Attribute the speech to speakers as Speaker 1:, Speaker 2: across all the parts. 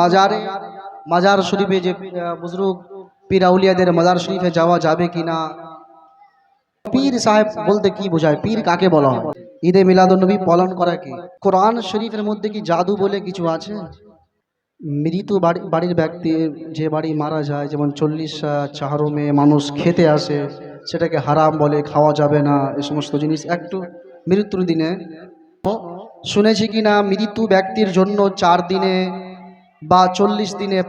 Speaker 1: মাজারে, মাজার শরীফে যে বুজরুগ পীর আউলিয়াদের মাজার শরীফে যাওয়া যাবে কি না পীর সাহেব বলতে কি বোঝায়? পীর কাকে বলা হয়? ঈদে মিলাদুন্নবী পালন করা কি? কোরআন শরীফের মধ্যে কি জাদু বলে কিছু আছে? মৃত্যু বাড়ি, বাড়ির ব্যক্তি যে বাড়ি মারা যায়, যেমন চল্লিশ চাহরমে মানুষ খেতে আসে, সেটাকে হারাম বলে খাওয়া যাবে না, এ সমস্ত জিনিস একটু মৃত্যুর দিনে। শুনেছি কি না মৃত্যু ব্যক্তির জন্য চার দিনে বা চল্লিশ দিনে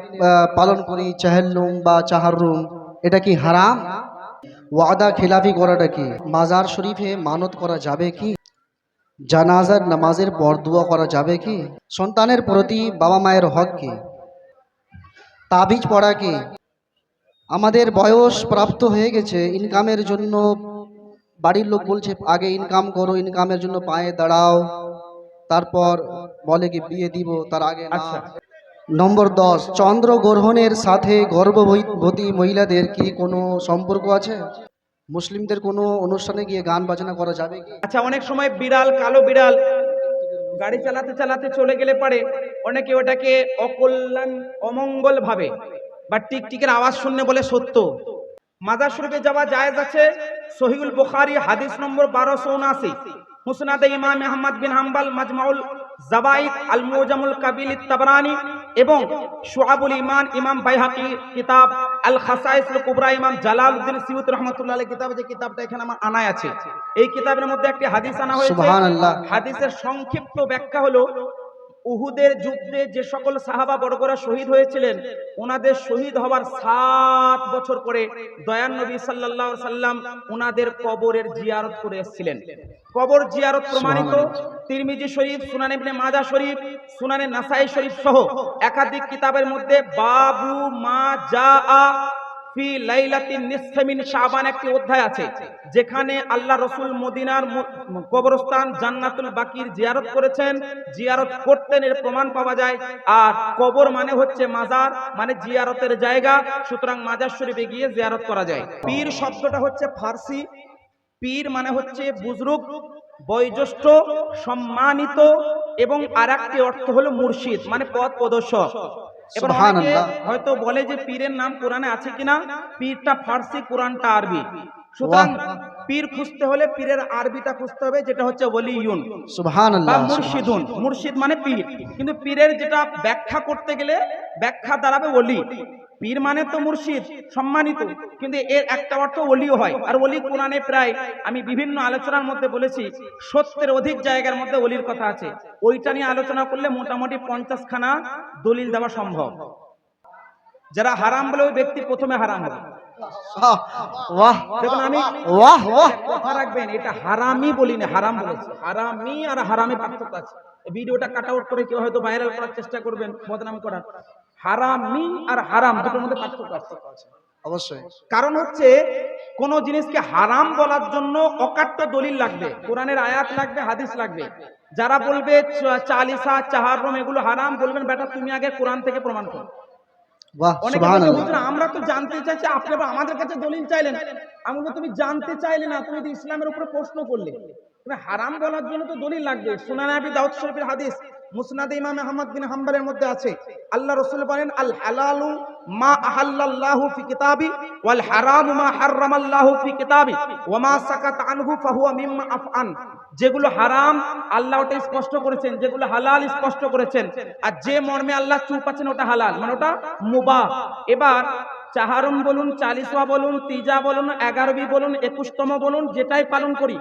Speaker 1: পালন করি, চাহেল্লুম বা চাহারুম এটা কি হারাম? ওয়াদা খেলাফি করাটা কি? মাজার শরীফে মানত করা যাবে কি? জানাজার নামাজের পর দোয়া করা যাবে কি? সন্তানের প্রতি বাবা মায়ের হক কি? তাবিজ পড়া কি? আমাদের বয়স প্রাপ্ত হয়ে গেছে, ইনকামের জন্য বাড়ির লোক বলছে, আগে ইনকাম করো, ইনকামের জন্য পায়ে দাঁড়াও। তারপর বলে কি, বিয়ে দিব, তার আগে।
Speaker 2: আচ্ছা।
Speaker 1: নম্বর দশ চন্দ্র গ্রহণের সাথে গর্ভবতী মহিলাদের কি কোনো সম্পর্ক আছে? মুসলিমদের কোনো অনুষ্ঠানে গিয়ে গান বাজনা করা যাবে
Speaker 2: আচ্ছা অনেক সময় বিড়াল, কালো বিড়াল গাড়ি চালাতে চালাতে চলে গেলে পারে। অনেকে ওটাকে অকল্যাণ, অমঙ্গল ভাবে বা টিকটিকের আওয়াজ শুনলে বলে সত্য। মাজার শরীফে যাওয়া জায়েজ আছে? সহিউল বুখারী, হাদিস নম্বর বারোশো উনআশি। মুসনাদে ইমাম আহমদ বিন হাম্বাল, মাজমাউল জাবাইদ আল মুজামুল কাবিল তাবরানি এবং শুআবুল ইমান ইমাম বাইহাকি কিতাব আল খাসাইস কুবরা ইমাম জালালউদ্দিন সিউত রহমাতুল্লাহ কিতাব যে কিতাবটা এখানে আমার আনায় আছে। এই কিতাবের মধ্যে একটি হাদিস আনা হয়েছে। হাদিসের সংক্ষিপ্ত ব্যাখ্যা হলো উহুদের যুদ্ধে যে সকল সাহাবা বড়গরা শহীদ হয়েছিলেন ওনাদের শহীদ হওয়ার সাত বছর পরে দয়ান নবী সাল্লাহ সাল্লাম ওনাদের কবরের জিয়ারত করে এসেছিলেন। কবর জিয়ারত প্রমাণিত। তিরমিজি শরীফ সুনান ইবনে মাজা শরীফ সুনানে নাসাই শরীফ সহ একাধিক কিতাবের মধ্যে বাবু মা যা আ ফি লাইলাতিন নিসফে শাবান একটি অধ্যায় আছে, যেখানে আল্লাহ রসুল মদিনার কবরস্থান জান্নাতুল বাকির জিয়ারত করেছেন। জিয়ারত করতেন এর প্রমাণ পাওয়া যায়, আর কবর মানে হচ্ছে মাজার মানে জিয়ারতের জায়গা, সুতরাং মাজার শরীফে গিয়ে জিয়ারত করা যায়। পীর শব্দটা হচ্ছে ফার্সি, পীর মানে হচ্ছে বুজরুক বয়োজ্যেষ্ঠ, সম্মানিত এবং আর একটি অর্থ হলো মুর্শিদ মানে পথ প্রদর্শক। এবার হয়তো বলে যে পীরের নাম কোরআনে আছে কিনা? পীরটা ফার্সি কোরআনটা আরবি। সুতরাং পীর খুঁজতে হলে পীরের আরবিটা খুঁজতে হবে যেটা হচ্ছে ওলিউন। বা মুর্শিদুন। মুর্শিদ মানে পীর। কিন্তু পীরের যেটা ব্যাখ্যা করতে গেলে ব্যাখ্যা দাঁড়াবে ওলি। পীর মানে তো মুর্শিদ সম্মানিত। কিন্তু এর একটা অর্থ ওলিও হয়। আর ওলি কোরআনে প্রায় আমি বিভিন্ন আলোচনার মধ্যে বলেছি সত্যের অধিক জায়গার মধ্যে ওলির কথা আছে। ওইটা নিয়ে আলোচনা করলে মোটামুটি পঞ্চাশ খানা দলিল দেওয়া সম্ভব। যারা হারাম বলে ওই ব্যক্তি প্রথমে হারাম হবে
Speaker 1: আহ,
Speaker 2: দেখুন আমি
Speaker 1: বাহ বাহ।
Speaker 2: কথা রাখবেন এটা হারামি বলি না হারাম বলেছি। হারামি আর হারামে পার্থক্য আছে। ভিডিওটা কাট আউট করে কেউ হয়তো ভাইরাল করার চেষ্টা করবেন বদনাম করার। হারামি আর হারাম দুটোর মধ্যে পার্থক্য আছে।
Speaker 1: অবশ্যই।
Speaker 2: কারণ হচ্ছে কোন জিনিসকে হারাম বলার জন্য অকাট্য দলিল লাগবে। কোরআনের আয়াত লাগবে হাদিস লাগবে। যারা বলবে চালিসা চাহারম এগুলো হারাম বলবেন বেটা তুমি আগে কোরআন থেকে প্রমাণ করো। আমরা তো জানতে চাইছি আপনি আবার আমাদের কাছে দলিল চাইলেন। আমি তুমি জানতে চাইলে না তুমি ইসলামের উপরে প্রশ্ন করলে। তুমি হারাম বলার জন্য তো দলিল লাগবে। সোনানি আবি দাউদ শরীফের হাদিস মুসনাদে ইমাম আহমদ বিন হাম্বলের মধ্যে আছে। আল্লাহ রসুল বলেন আল হালালু মা আহাল্লাল্লাহু ফি কিতাবি ওয়াল হারামু মা হাররামাল্লাহু ফি কিতাবি ওয়া মা সাকাত আনহু ফাহুয়া মিম্মা আফআন। যেগুলো হারাম, আল্লাহ ওটা স্পষ্ট করেছেন। যেগুলো হালাল, স্পষ্ট করেছেন। আর যে মর্মে আল্লাহ চুপ আছেন, ওটা হালাল। মানে ওটা মুবাহ। এবার চাহারম বলুন চালিশা বলুন, তিজা বলুন, এগারোবি বলুন, একুশতম বলুন, যেটাই পালন করি,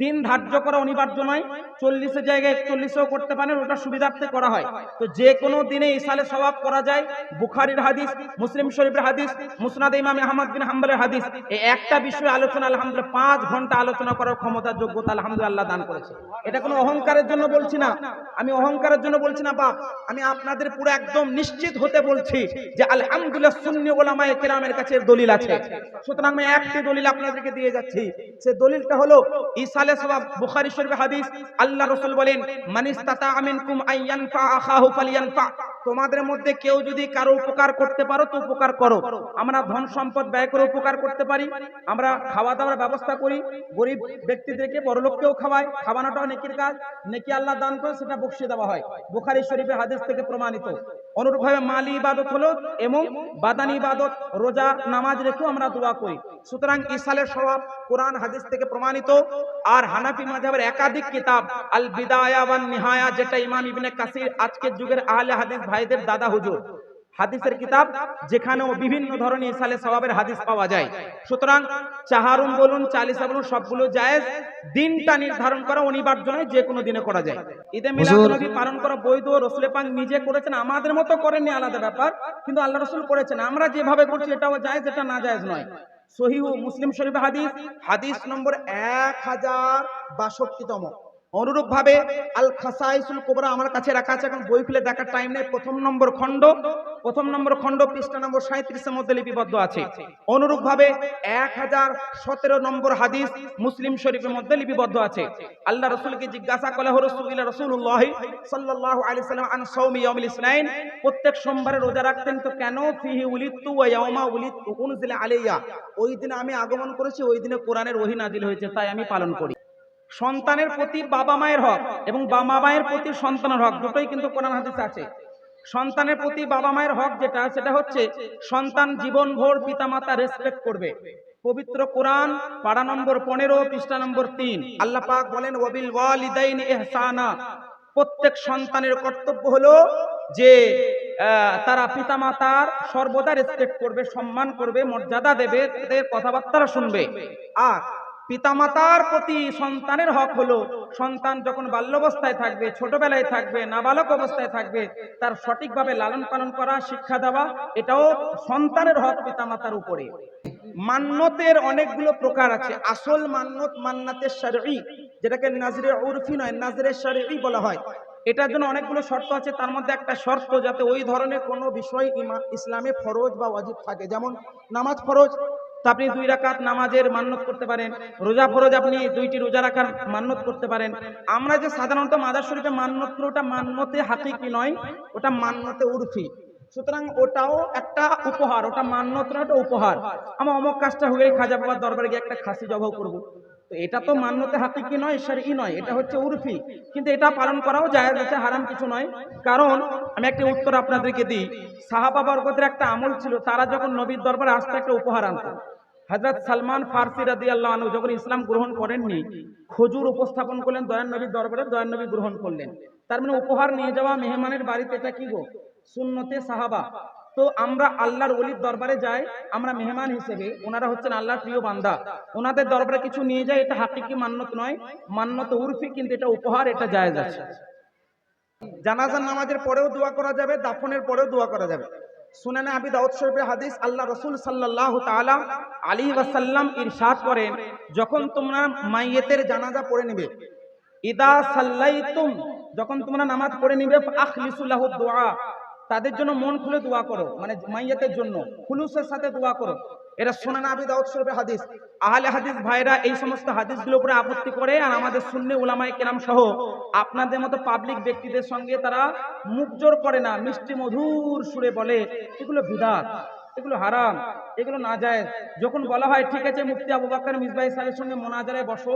Speaker 2: দিন ধার্য করা অনিবার্য নয় চল্লিশের জায়গায় একচল্লিশেও করতে পারেন, ওটা সুবিধার্থে করা হয়। তো যে কোনো দিনে ইসালে সওয়াব করা যায়, বুখারির হাদিস, মুসলিম শরীফের হাদিস, মুসনাদ ইমাম আহমদ বিন হাম্বলের হাদিস, এই একটা বিষয়ে আলোচনা, আলহামদুলিল্লাহ, পাঁচ ঘণ্টা আলোচনা করার ক্ষমতা, যোগ্যতা আলহামদুলিল্লাহ দান করেছে। এটা কোনো অহংকারের জন্য বলছি না। আমি অহংকারের জন্য বলছি না, বাপ। আমি আপনাদের পুরো একদম নিশ্চিত হতে বলছি যে আলহামদুলিল্লাহ সুন্নি ওলামায়ে কেরামের কাছে দলিল আছে। সুতরাং আমি একটি দলিল আপনাদেরকে দিয়ে যাচ্ছি। সে দলিলটা হলো ইসালে সবাব বুখারি শরীফ হাদিস, আল্লাহ রসুল বলেন মানিস্তাতা আমিনকুম আইয়ানফা আখাহু ফালিয়ানফা। তোমাদের মধ্যে কেউ যদি কারও উপকার করতে পারো, তো উপকার করো। আমরা ধন সম্পদ ব্যয় করে উপকার করতে পারি। আমরা খাওয়া দাওয়ার ব্যবস্থা করি। গরিব ব্যক্তিদেরকে বড়লোককেও খাওয়াই। খাওয়ানোটাও নেকির কাজ। নেকি আল্লাহ দান করে সেটা বকশিয়ে দেওয়া হয়। বুখারী শরীফে হাদিস থেকে প্রমাণিত। অনুরূপভাবে মালি ইবাদত হলো এবং বাদানি ইবাদত, রোজা, নামাজ রেখেও আমরা দোয়া করি। সুতরাং ইসালের স্বভাব কোরআন, হাদিস থেকে প্রমাণিত। আর হানাফি মাযহাবের একাধিক কিতাব আল বিদায়া ওয়ান নিহায়া যেটা ইমাম ইবনে কাসির আজকের যুগের আহলে হাদিস ভাইদের দাদা হুজুর। হাদিসের কিতাব যেখানেও বিভিন্ন ধরনের ইসালে স্বভাবের হাদিস পাওয়া যায়। সুতরাং চাহারুন বলুন চালিসা বলুন সবগুলো জায়েজ। দিনটা নির্ধারণ করা অনিবার্য নয় যে কোনো দিনে করা যায়। ঈদে মিলাদ নবী পালন করা বৈধ রসুলে পাক নিজে করেছেন আমাদের মতো করেননি আলাদা ব্যাপার কিন্তু আল্লাহ রসুল করেছেন। আমরা যেভাবে করছি এটাও জায়েজ এটা না জায়েজ নয়। সহিহু মুসলিম শরীফ হাদিস হাদিস নম্বর এক হাজার বাষট্টিতম। অনুরূপ ভাবে আল খাসাইসুল কোবরা আমার কাছে রাখা আছে, এখন বই খুলে দেখার টাইম নেই। প্রথম নম্বর খণ্ড, প্রথম নম্বর খণ্ড, পৃষ্ঠা নম্বর সাঁত্রিশের মধ্যে লিপিবদ্ধ আছে। অনুরূপ ভাবে এক হাজার সতেরো নম্বর হাদিস মুসলিম শরীফের মধ্যে লিপিবদ্ধ আছে। আল্লাহ রসুলকে জিজ্ঞাসা করা হলো রসুল রসুল্লাহ সাল্লাল্লাহু আলাইহি সাল্লাম আন সাওমি ইয়াউমিল ইসনাইন? প্রত্যেক সোমবারে রোজা রাখতেন তো কেন? ফিহি উলিতু ওয়া ইয়াউমা উলিতু উনজিলা ওই দিনে আমি আগমন করেছি, ওই দিনে কোরআনের ওহী হয়েছে, তাই আমি পালন করি। সন্তানের প্রতি বাবা মায়ের হক এবং বাবা মায়ের প্রতি সন্তানের হক, দুটোই কিন্তু কোরআন হাদিসে আছে। সন্তানের প্রতি বাবা মায়ের হক যেটা, সেটা হচ্ছে সন্তান জীবনভর পিতামাতা রেসপেক্ট করবে। পবিত্র কোরআন, পাড়া নম্বর পনেরো, পৃষ্ঠা নম্বর তিন। আল্লাহ পাক বলেন, ওয়াবিল ওয়ালিদাইন ইহসানা। প্রত্যেক সন্তানের কর্তব্য হলো যে তারা পিতামাতার সর্বদা রেসপেক্ট করবে, সম্মান করবে, মর্যাদা দেবে, তাদের কথাবার্তা শুনবে। আর পিতামাতার প্রতি সন্তানের হক হলো, সন্তান যখন বাল্যাবস্থায় থাকবে, ছোটবেলায় থাকবে, নাবালক অবস্থায় থাকবে, তার সঠিকভাবে লালন পালন করা, শিক্ষা দেওয়া, এটাও সন্তানের হক পিতামাতার উপরে। মান্যতের অনেকগুলো প্রকার আছে। আসল মান্যত মান্নাতের শারঈ, যেটাকে নাজরে উরফি নয়, নাজরে শারঈ বলা হয়। এটার জন্য অনেকগুলো শর্ত আছে। তার মধ্যে একটা শর্ত, যাতে ওই ধরনের কোনো বিষয় ইসলামে ফরজ বা ওয়াজিব থাকে। যেমন নামাজ ফরজ তা আপনি দুই রাকাত নামাজের মান্যত করতে পারেন। রোজা ফরজ আপনি দুইটি রোজা রাখার মান্যত করতে পারেন। আমরা যে সাধারণত মাদার শরীফে মান্যত করি, ওটা মান্যতে হাকিকি নয়, ওটা মান্যতে উর্ফি। সুতরাং ওটাও একটা উপহার, ওটা মান্যত নয়, ওটা উপহার। আমার অমুক কাজটা হয়ে খাজা বাবার দরবারে গিয়ে একটা খাসি জবাও করব। তো এটা তো মান্যতে হাকিকি নয় ই নয়, এটা হচ্ছে উর্ফি। কিন্তু এটা পালন করাও যায় আছে হারাম কিছু নয়। কারণ আমি একটা উত্তর আপনাদেরকে দিই। সাহাবা বরকতের একটা আমল ছিল, তারা যখন নবীর দরবারে আসতে, একটা উপহার আনতো। হযরত সালমান ফার্সি আল্লাহ আনু যখন ইসলাম গ্রহণ করেননি, খজুর উপস্থাপন করলেন দয়ান নবীর দরবারে দয়ান নবী গ্রহণ করলেন। তার মানে উপহার নিয়ে যাওয়া মেহমানের বাড়িতে এটা কি গো? সুন্নতে সাহাবা। তো আমরা আল্লাহর অলির দরবারে যাই, আমরা মেহমান হিসেবে, ওনারা হচ্ছেন আল্লাহর প্রিয় বান্দা। ওনাদের দরবারে কিছু নিয়ে যায় এটা হাকিকি মান্যত নয় মান্যত উর্ফি, কিন্তু এটা উপহার, এটা জায়েজ আছে। জানাজার নামাজের পরেও দোয়া করা যাবে, দাফনের পরেও দোয়া করা যাবে। সুনানে আবি দাউদ শরীফের হাদিস আল্লাহ রসুল সাল্লাল্লাহু তাআলা আলী ওয়াসাল্লাম ইরশাদ করেন, যখন তোমরা মাইয়েতের জানাজা পড়ে নেবে। ইদা সাল্লাইতুম, যখন তোমরা নামাজ পড়ে নিবে আখলিসুল্লাহ দোয়া। তাদের জন্য মন খুলে দোয়া করো মানে মাইয়াতের জন্য। খুলুসের সাথে দোয়া করো। এটা সোনানা আবি দাউদ শরীফের হাদিস। আহলে হাদিস ভাইরা এই সমস্ত হাদিসগুলোর উপরে আপত্তি করে আর আমাদের সুন্নি উলামায়ে কেরাম সহ আপনাদের মতো পাবলিক ব্যক্তিদের সঙ্গে তারা মুখ জোর করে না, মিষ্টি মধুর সুরে বলে, এগুলো বিদাত, এগুলো হারাম, এগুলো না যায় যখন বলা হয়, ঠিক আছে, মুফতি আবু বাক্কার মিসবাই সাহেবের সঙ্গে মোনাজারায় বসো।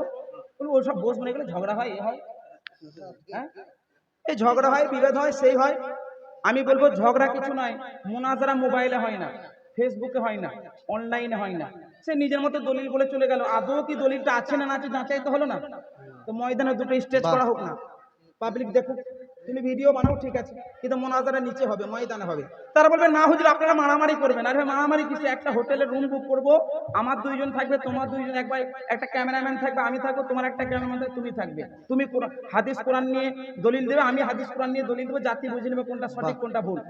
Speaker 2: ওসব বসবো না এগুলো ঝগড়া হয়, এ হয়। হ্যাঁ? এই ঝগড়া হয়, বিভেদ হয়, সেই হয়। আমি বলব, ঝগড়া কিছু নয়, মোনাজারা মোবাইলে হয় না। ফেসবুকে হয় না অনলাইনে হয় না। সে নিজের মতো দলিল বলে চলে গেল। আদৌ কি দলিলটা আছে না না আছে যাচাই তো হলো না। তো ময়দানে দুটো স্টেজ করা হোক না। পাবলিক দেখুক তুমি ভিডিও বানাও ঠিক আছে। কিন্তু মোনাজারা নিচে হবে ময়দানে হবে। তারা বলবে না হুজুর আপনারা মারামারি করবেন। আর মারামারি কিছু একটা হোটেলে রুম বুক করব। আমার দুইজন থাকবে তোমার দুইজন একবার একটা ক্যামেরাম্যান থাকবে আমি থাকব তোমার একটা ক্যামেরাম্যান থাকবে তুমি থাকবে। তুমি হাদিস কোরআন নিয়ে দলিল দেবে আমি হাদিস কোরআন নিয়ে দলিল দেবো জাতি বুঝে নেবে কোনটা সঠিক কোনটা ভুল।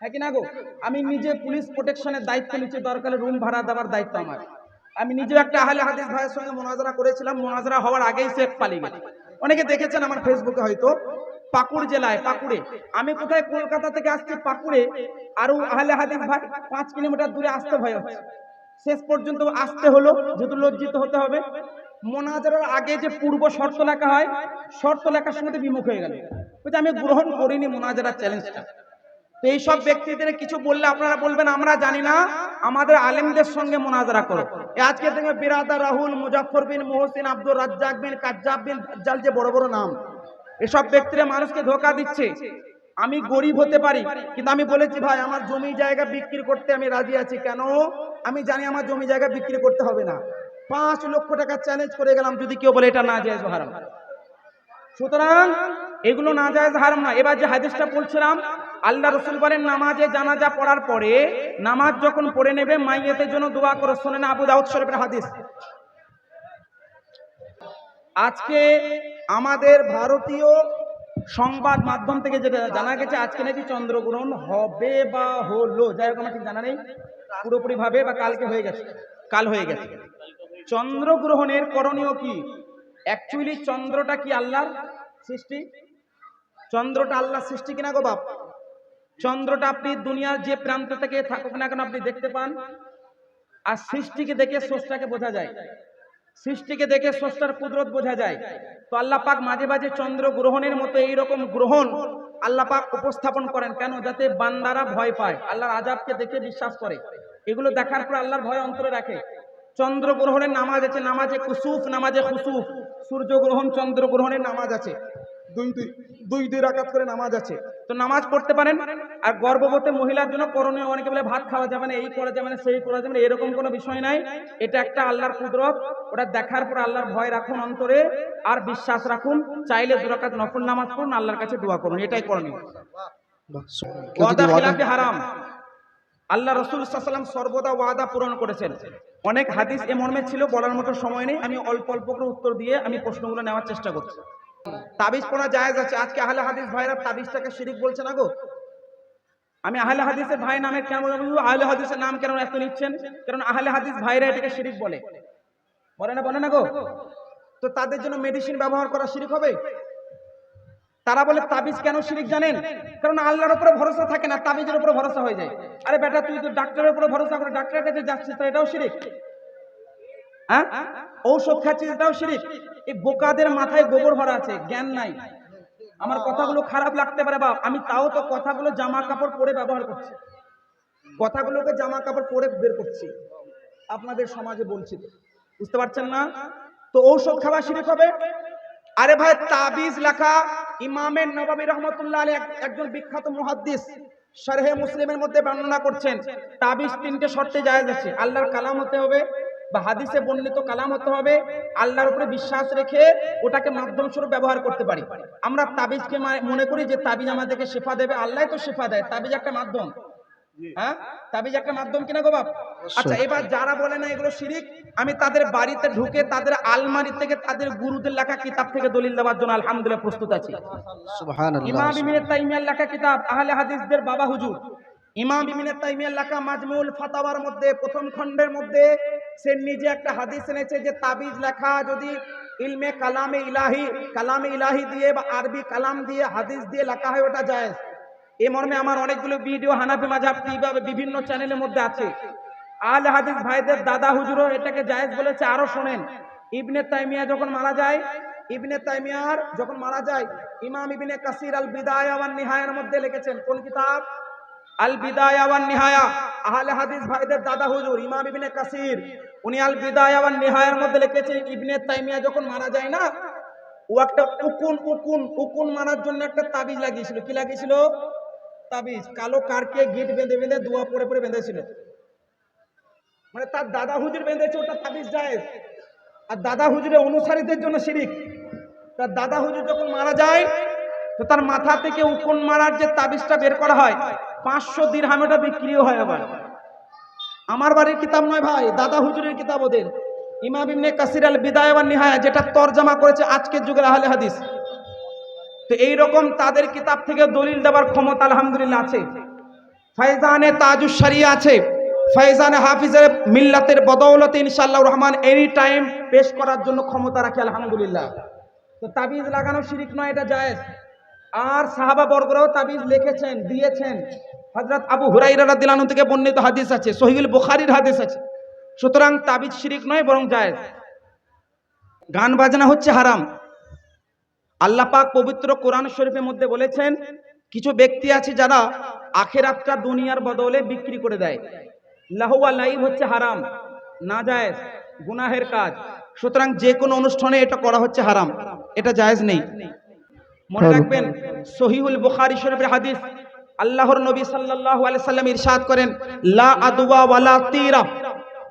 Speaker 2: হ্যাঁ কি না গো? আমি নিজে পুলিশ প্রোটেকশনের দায়িত্ব নিচ্ছি, দরকারে রুম ভাড়া দেওয়ার দায়িত্ব আমার। আমি নিজেও একটা আহলে হাদিস ভাইয়ের সঙ্গে মোনাজারা করেছিলাম, মোনাজারা হওয়ার আগেই সে পালিয়ে গেছে। অনেকে দেখেছেন আমার ফেসবুকে হয়তো, পাকুড় জেলায়, পাকুড়ে। আমি কোথায় কলকাতা থেকে আসছি, পাকুড়ে, আরও আহলে হাদিস ভাই পাঁচ কিলোমিটার দূরে আসতে ভয় হচ্ছে। শেষ পর্যন্ত আসতে হলো, যেহেতু লজ্জিত হতে হবে। মোনাজারের আগে যে পূর্ব শর্ত লেখা হয়, শর্ত লেখার সঙ্গে বিমুখ হয়ে গেল। আমি গ্রহণ করিনি মোনাজারার চ্যালেঞ্জটা তো এইসব ব্যক্তিদের কিছু বললে আপনারা বলবেন, আমরা জানি না। আমাদের আলেমদের সঙ্গে মোনাজারা করো। আজকে থেকে বিরাদা রাহুল মুজাফর বিন মোহসিন, আব্দুর রাজ্জাক বিন কাজ্জাব বিন দাজ্জাল যে বড় বড় নাম, এসব ব্যক্তিরা মানুষকে ধোকা দিচ্ছে। আমি গরিব হতে পারি, কিন্তু আমি বলেছি, ভাই, আমার জমি জায়গা বিক্রি করতে আমি রাজি আছি। কেন? আমি জানি আমার জমি জায়গা বিক্রি করতে হবে না। পাঁচ লক্ষ টাকা চ্যালেঞ্জ করে গেলাম, যদি কেউ বলে, এটা না যায় হারাম। সুতরাং এগুলো না যায় হারাম না। এবার যে হাদিসটা বলছিলাম আল্লাহ রসুল বলেন, নামাজে জানাজা পড়ার পরে নামাজ যখন পড়ে নেবে, মাইয়েতের জন্য দোয়া করো শোনেন আবু দাউদ শরীফের হাদিস। আজকে আমাদের ভারতীয় সংবাদ মাধ্যম থেকে যেটা জানা গেছে, আজকে নাকি চন্দ্রগ্রহণ হবে বা হলো। যাই হোক, আমার ঠিক জানা নেই। পুরোপুরি ভাবে বা কালকে হয়ে গেছে। কাল হয়ে গেছে। চন্দ্রগ্রহণের করণীয় কি? অ্যাকচুয়ালি চন্দ্রটা কি আল্লাহর সৃষ্টি? চন্দ্রটা আল্লাহর সৃষ্টি কিনা গো বাপ? চন্দ্রটা আপনি দুনিয়ার যে প্রান্ত থেকে থাকুক না কেন আপনি দেখতে পান। আর সৃষ্টিকে দেখে স্রষ্টাকে বোঝা যায়। সৃষ্টিকে দেখে স্রষ্টার কুদরত বোঝা যায়। তো আল্লাহ পাক মাঝে মাঝে চন্দ্র গ্রহণের মতো এইরকম গ্রহণ আল্লাহ পাক উপস্থাপন করেন কেন? যাতে বান্দারা ভয় পায়। আল্লাহর আজাবকে দেখে বিশ্বাস করে। এগুলো দেখার পর আল্লাহর ভয় অন্তরে রাখে। চন্দ্র গ্রহণের নামাজ আছে, নামাজে কুসুফ, নামাজে খুসুফ। সূর্য গ্রহণ, চন্দ্র গ্রহণের নামাজ আছে। দুই দুই দুই দুই রাকাত করে নামাজ আছে। তো নামাজ পড়তে পারেন, আর গর্ভবতী মহিলার জন্য করণীয় অনেকে বলে ভাত খাওয়া যাবে না, এই করা যাবে না, সেই করা যাবে না, এরকম কোনো বিষয় নাই। এটা একটা আল্লাহর কুদরত, ওটা দেখার পর আল্লাহর ভয় রাখুন অন্তরে, আর বিশ্বাস রাখুন, চাইলে দুরাকাত নফল নামাজ পড়ুন, আল্লাহর কাছে দোয়া করুন, এটাই করণীয়। হারাম। আল্লাহ রসুল সাল্লাম সর্বদা ওয়াদা পূরণ করেছেন। অনেক হাদিস এ মর্মে ছিল, বলার মতো সময় নেই, আমি অল্প অল্প করে উত্তর দিয়ে আমি প্রশ্নগুলো নেওয়ার চেষ্টা করছি। তাবিজ পড়া জায়েজ আছে। আজকে আহলে হাদিস ভাইরা তাবিজটাকে শিরিক বলছে না গো? আমি আহলে হাদিসের ভাই নামে কেন বলব? আহলে হাদিসের নাম কেন এত নিচ্ছেন? কারণ আহলে হাদিস ভাইরা এটাকে শিরিক বলে। বলে না বলে না গো? তো তাদের জন্য মেডিসিন ব্যবহার করা শিরিক হবে? তারা বলে, তাবিজ কেন শিরিক জানেন? কারণ আল্লাহর উপরে ভরসা থাকে না, তাবিজের উপরে ভরসা হয়ে যায়। আরে বেটা, তুই তো ডাক্তারের উপরে ভরসা করে ডাক্তারের কাছে যাচ্ছিস, তো এটাও শিরিক। হ্যাঁ? ঔষধ খাচ্ছিস, এটাও শিরিক। এই বোকাদের মাথায় গোবর ভরা আছে, জ্ঞান নাই। আমার কথাগুলো খারাপ লাগতে পারে, বাপ। আমি তাও তো কথাগুলো জামা কাপড় পরে ব্যবহার করছি। কথাগুলোকে জামা কাপড় পরে বের করছি। আপনাদের সমাজে বলছি। বুঝতে পারছেন না? তো ঔষধ খাওয়া শিরিক হবে? আরে ভাই, তাবিজ লেখা ইমামের নবাবী রহমতুল্লাহ আলী একজন বিখ্যাত মুহাদ্দিস, শারহে মুসলিমের মধ্যে বর্ণনা করছেন, তাবিজ তিনটে শর্তে জায়েজ আছে। আল্লাহর কালাম হতে হবে বা হাদিসে বর্ণিত কালাম হতে হবে আল্লাহর উপরে বিশ্বাস রেখে ওটাকে মাধ্যম স্বরূপ ব্যবহার করতে পারি। আমরা তাবিজকে মনে করি যে তাবিজ আমাদেরকে শেফা দেবে আল্লাহ তো শেফা দেয় তাবিজ একটা মাধ্যম। হ্যাঁ? তাবিজ একটা মাধ্যম কিনা গো বাপ? আচ্ছা এবার যারা বলে না এগুলো শিরিক আমি তাদের বাড়িতে ঢুকে তাদের আলমারি থেকে তাদের গুরুদের লেখা কিতাব থেকে দলিল দেওয়ার জন্য আলহামদুলিল্লাহ প্রস্তুত আছি। ইমাম ইমিনের তাইমিয়ার লেখা কিতাব আহলে হাদিসদের বাবা হুজুর। ইমাম ইমিনের তাইমিয়ার লেখা মাজমুল ফাতাওয়ার মধ্যে প্রথম খণ্ডের মধ্যে সে নিজে একটা হাদিস এনেছে যে তাবিজ লেখা যদি ইলমে কালামে ইলাহি কালামে ইলাহি দিয়ে বা আরবি কালাম দিয়ে, হাদিস দিয়ে লেখা হয়, ওটা যায় এই মর্মে আমার অনেকগুলো ভিডিও হানাফি মাঝাব কীভাবে বিভিন্ন চ্যানেলের মধ্যে আছে। আল হাদিস ভাইদের দাদা হুজুরও এটাকে জায়েজ বলেছে আরও শোনেন। ইবনে তাইমিয়া যখন মারা যায়, ইবনে তাইমিয়ার যখন মারা যায়, ইমাম ইবনে কাসির আল বিদায় ওয়ান নিহায়ার মধ্যে লিখেছেন, কোন কিতাব? আল বিদায়া ওয়ান নিহায়া। আহলে হাদিস ভাইদের দাদা হুজুর, ইমাম ইবনে কাসির, উনি আল বিদায়া ওয়ান নিহায়ার মধ্যে লিখেছেন ইবনে তাইমিয়া যখন মারা যায় না, ও একটা উকুন উকুন উকুন মারার জন্য একটা তাবিজ লাগিয়েছিল। কি লাগিয়েছিল? তাবিজ। কালো কারকে গিট বেঁধে বেঁধে দোয়া পড়ে পড়ে বেঁধেছিল। মানে তার দাদা হুজুর বেঁধেছে, ওটা তাবিজ জায়েজ। আর দাদা হুজুরের অনুসারীদের জন্য শিরিক। তার দাদা হুজুর যখন মারা যায়, তো তার মাথা থেকে উকুন মারার যে তাবিজটা বের করা হয় পাঁচশো দিরহাম ওটা বিক্রিও হয় আবার আমার বাড়ির কিতাব নয় ভাই, দাদা হুজুরের কিতাব ওদের। ইমাম ইবনে কাসির আল বিদায় ওয়ান নিহায়া যেটা তরজমা করেছে আজকের যুগের আহলে হাদিস। তো এইরকম তাদের কিতাব থেকে দলিল দেওয়ার ক্ষমতা আলহামদুলিল্লাহ আছে। ফাইজানে তাজুস সারিয়া আছে। ফাইজানে হাফিজের মিল্লাতের বদৌলতে ইনশাল্লাহ রহমান এনি টাইম পেশ করার জন্য ক্ষমতা রাখে আলহামদুলিল্লাহ। তো তাবিজ লাগানো শিরিক নয়, এটা জায়েজ। আর সাহাবা বর্গরাও তাবিজ লিখেছেন, দিয়েছেন। হযরত আবু হুরাইরা আনহু থেকে বর্ণিত হাদিস আছে, সহিহুল বুখারীর হাদিস আছে। সুতরাং তাবিজ শিরিক নয়, বরং জায়েজ। গান বাজনা হচ্ছে হারাম। আল্লাহ পাক পবিত্র কোরআন শরীফের মধ্যে বলেছেন, কিছু ব্যক্তি আছে যারা আখেরাতটা দুনিয়ার বদলে বিক্রি করে দেয়। লাহুয়া লাইভ হচ্ছে হারাম, না জায়েজ, গুনাহের কাজ। সুতরাং যে কোনো অনুষ্ঠানে এটা করা হচ্ছে হারাম, এটা জায়েজ নেই। মনে রাখবেন সহিহুল বুখারী শরীফের হাদিস আল্লাহর নবী সাল্লাল্লাহু আলাইহি সাল্লাম ইরশাদ করেন লা আদওয়া ওয়ালা তিরা।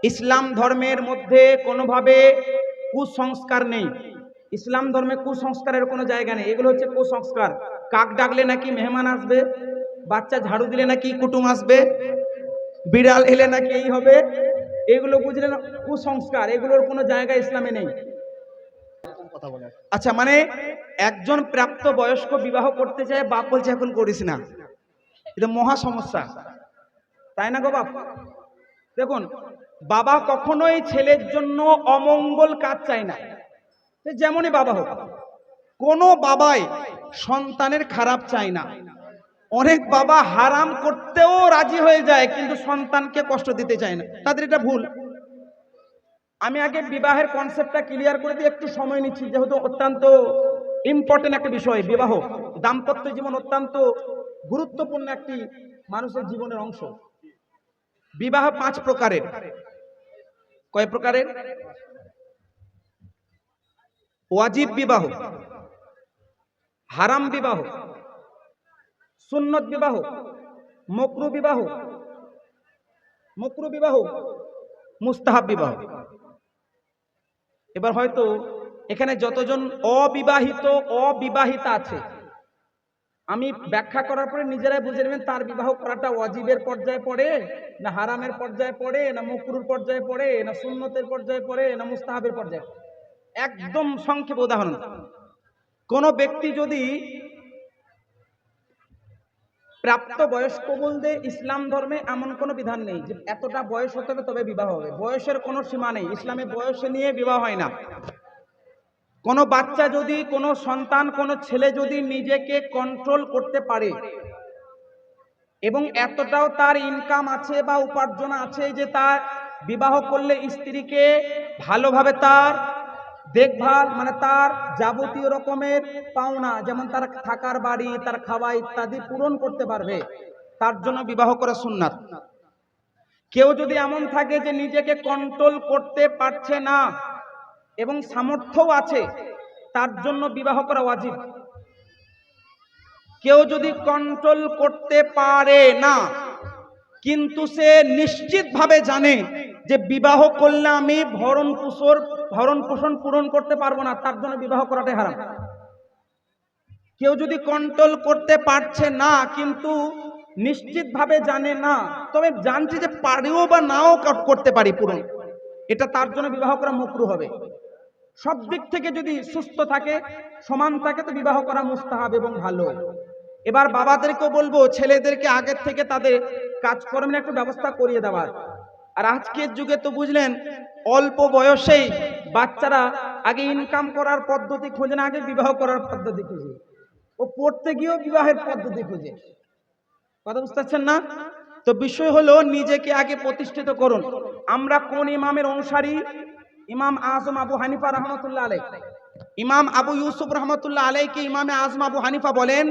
Speaker 2: ইসলাম ধর্মের মধ্যে কোনোভাবে কুসংস্কার নেই। ইসলাম ধর্মে কুসংস্কারের কোনো জায়গা নেই। এগুলো হচ্ছে কুসংস্কার। কাক ডাকলে নাকি মেহমান আসবে বাচ্চা ঝাড়ু দিলে নাকি কুটুম আসবে বিড়াল এলে নাকি এই হবে এগুলো বুঝলেন কুসংস্কার। এগুলোর কোনো জায়গা ইসলামে নেই। আচ্ছা মানে একজন প্রাপ্ত বয়স্ক বিবাহ করতে চায়, বাপ বলছে, এখন করিস না। এটা মহা সমস্যা। তাই না গো বাপ? দেখুন, বাবা কখনোই ছেলের জন্য অমঙ্গল কাজ চায় না। যেমনই বাবা হোক, কোনো বাবাই সন্তানের খারাপ চায় না। অনেক বাবা হারাম করতেও রাজি হয়ে যায়, কিন্তু সন্তানকে কষ্ট দিতে চায় না। তাদের এটা ভুল। আমি আগে বিবাহের কনসেপ্টটা ক্লিয়ার করে দিয়ে একটু সময় নিচ্ছি, যেহেতু অত্যন্ত ইম্পর্টেন্ট একটা বিষয়, বিবাহ। দাম্পত্য জীবন অত্যন্ত গুরুত্বপূর্ণ একটি মানুষের জীবনের অংশ। বিবাহ পাঁচ প্রকারের। কয় প্রকারের? ওয়াজিব বিবাহ, হারাম বিবাহ, সুন্নত বিবাহ, মকরু বিবাহ মকরু বিবাহ, মুস্তাহাব বিবাহ। এবার হয়তো এখানে যতজন অবিবাহিত, অবিবাহিতা আছে, আমি ব্যাখ্যা করার পরে নিজেরাই বুঝে নেবেন তার বিবাহ করাটা অজীবের পর্যায়ে পড়ে, না হারামের পর্যায়ে পড়ে, না মকরুর পর্যায়ে পড়ে, না সুন্নতের পর্যায়ে পড়ে, না মুস্তাহাবের পর্যায়ে একদম সংক্ষেপ উদাহরণ, কোনো ব্যক্তি যদি প্রাপ্ত বয়স্ক বলতে ইসলাম ধর্মে এমন কোনো বিধান নেই যে এতটা বয়স হতে হবে তবে বিবাহ হবে। বয়সের কোনো সীমা নেই। ইসলামে বয়সে নিয়ে বিবাহ হয় না। কোনো বাচ্চা যদি, কোনো সন্তান, কোনো ছেলে যদি নিজেকে কন্ট্রোল করতে পারে এবং এতটাও তার ইনকাম আছে বা উপার্জন আছে যে তার বিবাহ করলে স্ত্রীকে ভালোভাবে তার দেখভাল মানে তার যাবতীয় রকমের পাওনা, যেমন তার থাকার বাড়ি, তার খাওয়া ইত্যাদি পূরণ করতে পারবে। তার জন্য বিবাহ করা সুন্নাত। কেউ যদি এমন থাকে যে নিজেকে কন্ট্রোল করতে পারছে না এবং সামর্থ্যও আছে, তার জন্য বিবাহ করা ওয়াজিব। কেউ যদি কন্ট্রোল করতে পারে না কিন্তু সে নিশ্চিতভাবে জানে যে বিবাহ করলে আমি ভরণ পোষণ ভরণ পোষণ পূরণ করতে পারব না, তার জন্য বিবাহ করাটাই হারাম। কেউ যদি কন্ট্রোল করতে পারছে না, কিন্তু নিশ্চিতভাবে জানে না, তবে জানছি যে পারিও বা নাও করতে পারি পূরণ। এটা তার জন্য বিবাহ করা মুকরু হবে। সব দিক থেকে যদি সুস্থ থাকে, সমান থাকে, তো বিবাহ করা মুস্তাহাব এবং ভালো। এবার বাবাদেরকেও বলব, ছেলেদেরকে আগের থেকে তাদের কাজকর্মের একটু ব্যবস্থা করিয়ে দেওয়ার। আর আজকের যুগে তো বুঝলেন, অল্প বয়সেই বাচ্চারা আগে ইনকাম করার পদ্ধতি খোঁজে না, আগে বিবাহ করার পদ্ধতি খুঁজে। ও পড়তে গিয়েও বিবাহের পদ্ধতি খুঁজে। কথা বুঝতে পারছেন না? তো বিষয় হলো, নিজেকে আগে প্রতিষ্ঠিত করুন। আমরা কোন ইমামের অনুসারী? ইমাম আজম আবু হানিফা রহমতুল্লাহ আলাই ইমাম আবু ইউসুফ রহমতুল্লাহ আলাইকে ইমামে আজম আবু হানিফা বলেন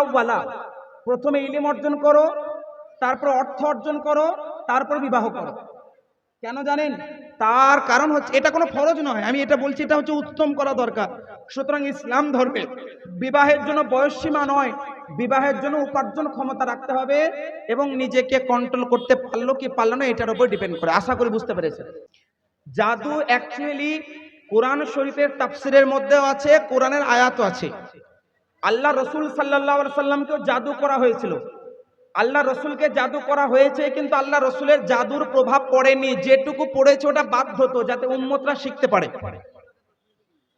Speaker 2: আউ্বালা প্রথমে ইলিম অর্জন করো, তারপর অর্থ অর্জন করো, তারপর বিবাহ করো। কেন জানেন? তার কারণ হচ্ছে, এটা কোনো ফরজ নয়, আমি এটা বলছি, এটা হচ্ছে উত্তম করা দরকার। সুতরাং ইসলাম ধর্মে বিবাহের জন্য বয়স সীমা নয়, বিবাহের জন্য উপার্জন ক্ষমতা রাখতে হবে এবং নিজেকে কন্ট্রোল করতে পারল কি পারল না, এটার উপর ডিপেন্ড করে। আশা করি বুঝতে পেরেছেন। জাদু অ্যাকচুয়ালি কোরআন শরীফের তাফসিরের মধ্যেও আছে, কোরআনের আয়াতও আছে। আল্লাহ রসুল সাল্লাহ সাল্লামকেও জাদু করা হয়েছিল। আল্লাহ রসুলকে জাদু করা হয়েছে, কিন্তু আল্লাহ রসুলের জাদুর প্রভাব পড়েনি। যেটুকু পড়েছে, ওটা বাধ্য হতো যাতে উম্মতরা শিখতে পারে।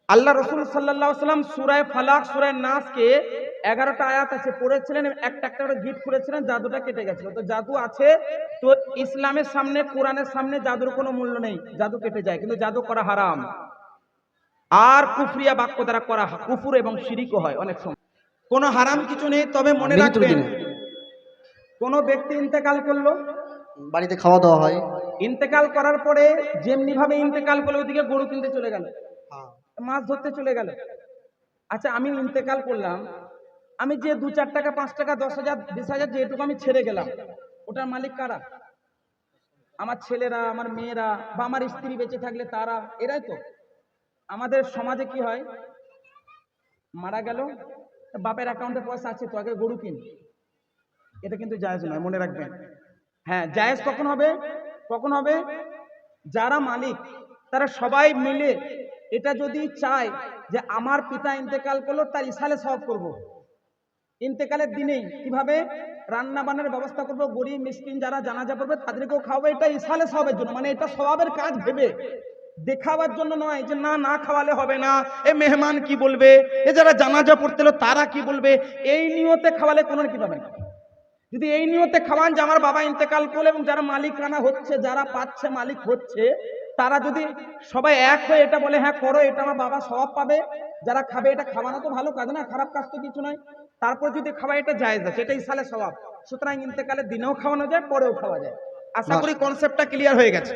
Speaker 2: আল্লাহ রসুল সাল্লাহ সাল্লাম সুরায় ফালাক, সুরায় নাসকে এগারোটা আয়াত আছে, পড়েছিলেন, একটা একটা করে গিফট করেছিলেন জাদুটা কেটে গেছিল। তো জাদু আছে, তো ইসলামের সামনে, কোরআনের সামনে জাদুর কোনো মূল্য নেই। জাদু কেটে যায়, কিন্তু জাদু করা হারাম। আর কুফরিয়া বাক্য দ্বারা করা। কুফুর এবং শিরিকও হয় অনেক সময়। কোনো হারাম কিছু নেই তবে মনে রাখবেন কোনো ব্যক্তি ইন্তেকাল করল
Speaker 1: বাড়িতে খাওয়া দাওয়া হয়।
Speaker 2: ইন্তেকাল করার পরে যেমনি ভাবে ইন্তেকাল করল ওদিকে গরু কিনতে চলে গেল মাছ ধরতে চলে গেল। আচ্ছা আমি ইন্তেকাল করলাম আমি যে দু চার টাকা পাঁচ টাকা দশ হাজার বিশ হাজার যেটুকু আমি ছেড়ে গেলাম ওটার মালিক কারা? আমার ছেলেরা আমার মেয়েরা বা আমার স্ত্রী বেঁচে থাকলে তারা এরাই তো। আমাদের সমাজে কি হয়? মারা গেল বাপের অ্যাকাউন্টে পয়সা আছে, তো আগে গরু কিন। এটা কিন্তু জায়েজ নয়, মনে রাখবেন। হ্যাঁ জায়েজ কখন হবে? কখন হবে? যারা মালিক, তারা সবাই মিলে এটা যদি চায় যে আমার পিতা ইন্তেকাল করল, তার ইসালে সব করব। ইন্তেকালের দিনেই কীভাবে? রান্না বান্নার ব্যবস্থা করব, গরিব, মিসকিন যারা জানাজা পড়বে, তাদেরকেও খাওয়াবো, এটা ইসালে সবের জন্য মানে এটা স্বভাবের কাজ ভেবে। দেখাবার জন্য নয় যে না না খাওয়ালে হবে না। এ মেহমান কি বলবে? এ যারা জানাজা পড়তে এলো তারা কি বলবে? এই নিয়তে খাওয়ালে কোনো কি পাবে না। যদি এই নিয়তে খাওয়ান যে আমার বাবা ইন্তেকাল করল এবং যারা মালিকানা হচ্ছে যারা পাচ্ছে মালিক হচ্ছে তারা যদি সবাই এক হয়ে এটা বলে হ্যাঁ করো এটা আমার বাবা সব পাবে। যারা খাবে এটা খাওয়ানো তো ভালো কাজ না খারাপ কাজ তো কিছু নয়। তারপর যদি খাওয়া এটা জায়েজ আছে এটা ইসালে স্বভাব সুতরাং ইন্তেকালে দিনেও খাওয়ানো যায় পরেও খাওয়া যায়। আশা করি কনসেপ্টটা ক্লিয়ার হয়ে গেছে।